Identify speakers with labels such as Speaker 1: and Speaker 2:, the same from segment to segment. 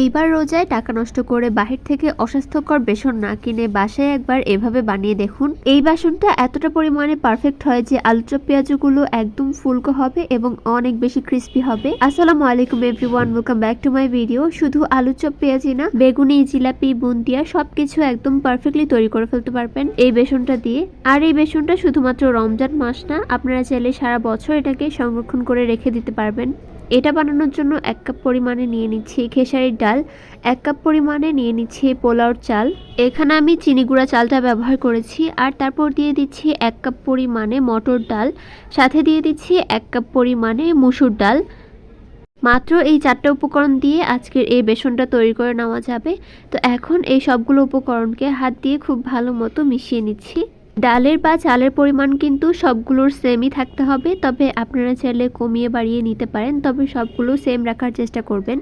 Speaker 1: এইবার রোজায় টাকা নষ্ট করে বাহির থেকে অস্বাস্থ্যকর বেসন না কিনে বাসায় একবার এভাবে বানিয়ে দেখুন। এই বেসনটা এতটা পরিমাণে পারফেক্ট হয় যে আলু চপ পেঁয়াজগুলো একদম ফুলকো হবে এবং অনেক বেশি ক্রিস্পি হবে। আসসালামু আলাইকুম everyone welcome back to my video শুধু আলু চপ পেঁয়াজি না, বেগুনি, জিলাপি, বুন্দিয়া সবকিছু একদম পারফেক্টলি তৈরি করে ফেলতে পারবেন এই বেসনটা দিয়ে। আর এই বেসনটা শুধুমাত্র রমজান মাস না, আপনারা চাইলে সারা বছর এটাকে সংরক্ষণ করে রেখে দিতে পারবেন। এটা বানানোর জন্য এক কাপ পরিমাণে নিয়ে নিচ্ছি খেসারির ডাল, এক কাপ পরিমাণে নিয়ে নিচ্ছি পোলাওর চাল। এখানে আমি চিনি গুঁড়া চালটা ব্যবহার করেছি আর তারপর দিয়ে দিচ্ছি এক কাপ পরিমাণে মটর ডাল, সাথে দিয়ে দিচ্ছি এক কাপ পরিমাণে মুসুর ডাল। মাত্র এই চারটে উপকরণ দিয়ে আজকের এই বেসনটা তৈরি করে নেওয়া যাবে। তো এখন এই সবগুলো উপকরণকে হাত দিয়ে খুব ভালো মতো মিশিয়ে নিচ্ছি। ডালের বা চালের পরিমাণ কিন্তু সবগুলোর সেমই থাকতে হবে, তবে আপনারা চাইলে কমিয়ে বাড়িয়ে নিতে পারেন, তবে সবগুলো সেম রাখার চেষ্টা করবেন।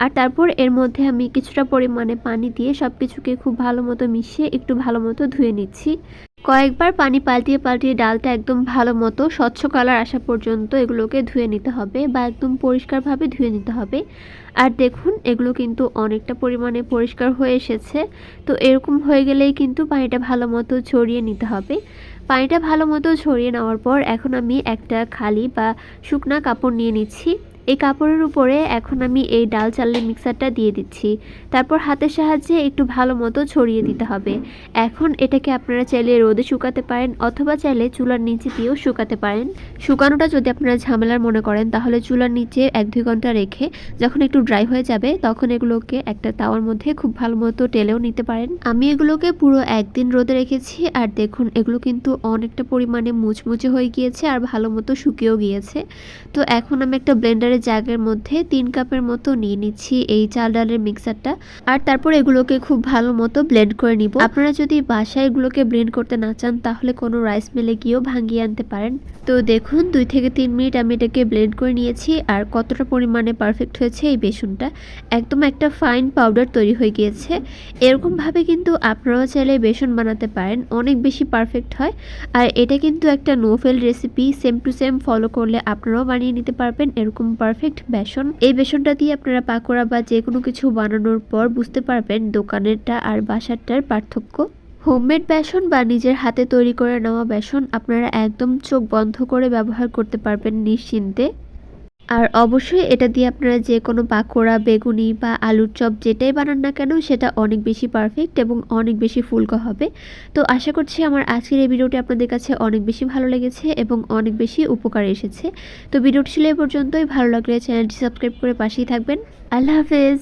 Speaker 1: আর তারপর এর মধ্যে আমি কিছুটা পরিমাণে পানি দিয়ে সব কিছুকে খুব ভালো মতো মিশিয়ে একটু ভালো মতো ধুয়ে নিচ্ছি। কয়েকবার পানি পাল্টিয়ে পাল্টিয়ে ডালটা একদম ভালো মতো স্বচ্ছ কালার আসা পর্যন্ত এগুলোকে ধুয়ে নিতে হবে বা একদম পরিষ্কারভাবে ধুয়ে নিতে হবে। আর দেখুন, এগুলো কিন্তু অনেকটা পরিমাণে পরিষ্কার হয়ে এসেছে। তো এরকম হয়ে গেলেই কিন্তু পানিটা ভালো মতো ছড়িয়ে নিতে হবে। পানিটা ভালো মতো ছড়িয়ে নেওয়ার পর এখন আমি একটা খালি বা শুকনা কাপড় নিয়ে নিচ্ছি। এই কাপড়ের উপরে এখন আমি এই ডাল চালের মিক্সারটা দিয়ে দিচ্ছি। তারপর হাতের সাহায্যে একটু ভালো মতো ছড়িয়ে দিতে হবে। এখন এটাকে আপনারা চাইলে রোদে শুকাতে পারেন অথবা চাইলে চুলার নিচে দিয়েও শুকাতে পারেন। শুকানোটা যদি আপনারা ঝামেলার মনে করেন, তাহলে চুলার নিচে এক দুই ঘণ্টা রেখে যখন একটু ড্রাই হয়ে যাবে, তখন এগুলোকে একটা তাওয়ার মধ্যে খুব ভালো মতো টেলেও নিতে পারেন। আমি এগুলোকে পুরো একদিন রোদে রেখেছি আর দেখুন, এগুলো কিন্তু অনেকটা পরিমাণে মুচমুচে হয়ে গিয়েছে আর ভালো মতো শুকিয়েও গিয়েছে। তো এখন আমি একটা ব্লেন্ডারের জাগের মধ্যে তিন কাপের মতো নিয়ে নিচ্ছি এই চাল ডালের মিক্সারটা। আর তারপর এগুলোকে খুব ভালো মতো ব্লেন্ড করে নিব। আপনারা যদি বাসায় এগুলোকে ব্লেন্ড করতে না চান, তাহলে কোনো রাইস মিলে গিয়েও ভাঙিয়ে আনতে পারেন। তো দেখুন, দুই থেকে তিন মিনিট আমি এটাকে ব্লেন্ড করে নিয়েছি, আর কতটা পরিমাণে পারফেক্ট হয়েছে এই বেসনটা। একদম একটা ফাইন পাউডার তৈরি হয়ে গিয়েছে। এরকমভাবে কিন্তু আপনারাও চাইলে বেসন বানাতে পারেন, অনেক বেশি পারফেক্ট হয়। আর এটা কিন্তু একটা Nofel recipe same to same follow করলে আপনারাও বানিয়ে নিতে পারবেন, এরকম পারফেক্ট বেসন। এই বেসনটা দিয়ে আপনারা পাকোড়া বা যে কোনো কিছু বানানোর পর বুঝতে পারবেন দোকানেরটা আর বাসারটার পার্থক্য। হোমমেড বেসন বা নিজের হাতে তৈরি করে নেওয়া বেসন আপনারা একদম চোখ বন্ধ করে ব্যবহার করতে পারবেন নিশ্চিন্তে। আর অবশ্যই এটা দিয়ে আপনারা যে কোনো পাকোড়া, বেগুনি বা আলুর চপ যেটাই বানান না কেন, সেটা অনেক বেশি পারফেক্ট এবং অনেক বেশি ফুলকো হবে। তো আশা করছি আমার আজকের এই ভিডিওটি আপনাদের কাছে অনেক বেশি ভালো লেগেছে এবং অনেক বেশি উপকার এসেছে। তো ভিডিওটি ছিল এ পর্যন্তই। ভালো লাগলে চ্যানেলটি সাবস্ক্রাইব করে পাশেই থাকবেন। আল্লাহ হাফেজ।